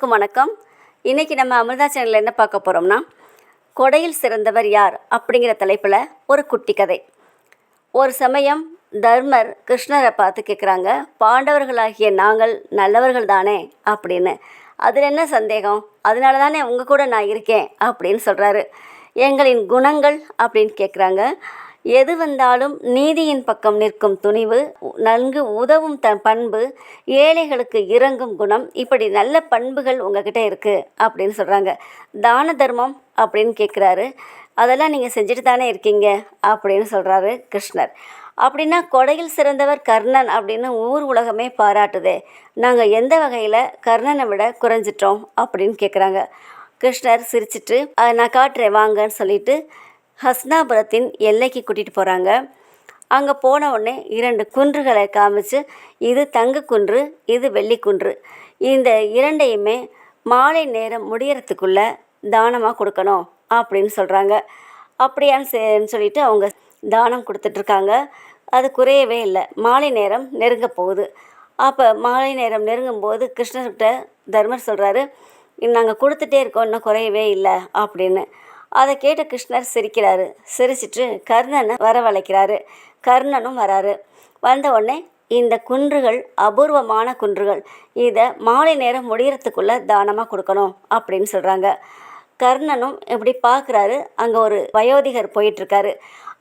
வணக்கம். இன்றைக்கி நம்ம அமிர்தா சேனலில் என்ன பார்க்க போகிறோம்னா கொடையில் சிறந்தவர் யார் அப்படிங்கிற தலைப்பில் ஒரு குட்டி கதை. ஒரு சமயம் தர்மர் கிருஷ்ணரை பார்த்து கேட்குறாங்க பாண்டவர்களாகிய நாங்கள் நல்லவர்கள் தானே? அப்படின்னு. அதில் என்ன சந்தேகம்? அதனால தானே உங்கள் கூட நான் இருக்கேன் அப்படின்னு சொல்கிறாரு எங்களின் குணங்கள் அப்படின்னு கேட்குறாங்க எது வந்தாலும் நீதியின் பக்கம் நிற்கும் துணிவு நன்கு உதவும் த பண்பு ஏழைகளுக்கு இறங்கும் குணம். இப்படி நல்ல பண்புகள் உங்ககிட்ட இருக்குது அப்படின்னு சொல்கிறாங்க தான தர்மம் அப்படின்னு கேட்குறாரு அதெல்லாம் நீங்கள் செஞ்சுட்டு தானே இருக்கீங்க அப்படின்னு சொல்கிறாரு கிருஷ்ணர். அப்படின்னா கொடையில் சிறந்தவர் கர்ணன் அப்படின்னு ஊர் உலகமே பாராட்டுதே. நாங்கள் எந்த வகையில் கர்ணனை விட குறைஞ்சிட்டோம் அப்படின்னு கேட்குறாங்க கிருஷ்ணர் சிரிச்சிட்டு நான் காட்டுறேன் வாங்கன்னு சொல்லிட்டு ஹஸ்னாபுரத்தின் எல்லைக்கு கூட்டிகிட்டு போகிறாங்க அங்கே போன உடனே இரண்டு குன்றுகளை காமிச்சு இது தங்க குன்று இது வெள்ளி குன்று. இந்த இரண்டையுமே மாலை நேரம் முடியறதுக்குள்ளே தானமாக கொடுக்கணும் அப்படின்னு சொல்கிறாங்க அப்படியான்னு சரின்னு சொல்லிட்டு அவங்க தானம் கொடுத்துட்ருக்காங்க அது குறையவே இல்லை. மாலை நேரம் நெருங்க போகுது. அப்போ மாலை நேரம் நெருங்கும் போது கிருஷ்ணர்கிட்ட தர்மர் சொல்கிறாரு நாங்கள் கொடுத்துட்டே இருக்கோம் இன்னும் குறையவே இல்லை அப்படின்னு. அதை கேட்டு கிருஷ்ணர் சிரிக்கிறாரு. சிரிச்சிட்டு கர்ணனை வரவழைக்கிறாரு. கர்ணனும் வராரு. வந்த உடனே இந்த குன்றுகள் அபூர்வமான குன்றுகள் இதை மாலை நேரம் முடிகிறதுக்குள்ளே தானமாக கொடுக்கணும் அப்படின்னு சொல்கிறாங்க கர்ணனும் இப்படி பார்க்குறாரு அங்கே ஒரு வயோதிகர் போயிட்டுருக்காரு.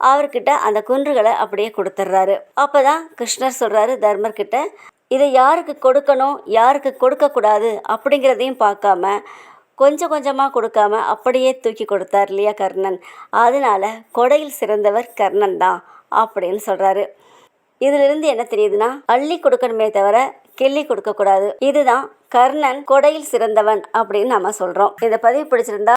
அவர்கிட்ட அந்த குன்றுகளை அப்படியே கொடுத்துட்றாரு. அப்போ தான் கிருஷ்ணர் சொல்கிறாரு தர்மர்கிட்ட இதை யாருக்கு கொடுக்கணும்? யாருக்கு கொடுக்கக்கூடாது? அப்படிங்கிறதையும் பார்க்காம கொஞ்சம் கொஞ்சமாக கொடுக்காம அப்படியே தூக்கி கொடுத்தார் இல்லையா கர்ணன்? அதனால கொடையில் சிறந்தவர் கர்ணன் தான் அப்படின்னு சொல்கிறாரு இதிலிருந்து என்ன தெரியுதுன்னா அள்ளி கொடுக்கணுமே தவிர கிள்ளி கொடுக்கக்கூடாது. இதுதான் கர்ணன் கொடையில் சிறந்தவன் அப்படின்னு நம்ம சொல்கிறோம் இந்த பதிவு பிடிச்சிருந்தா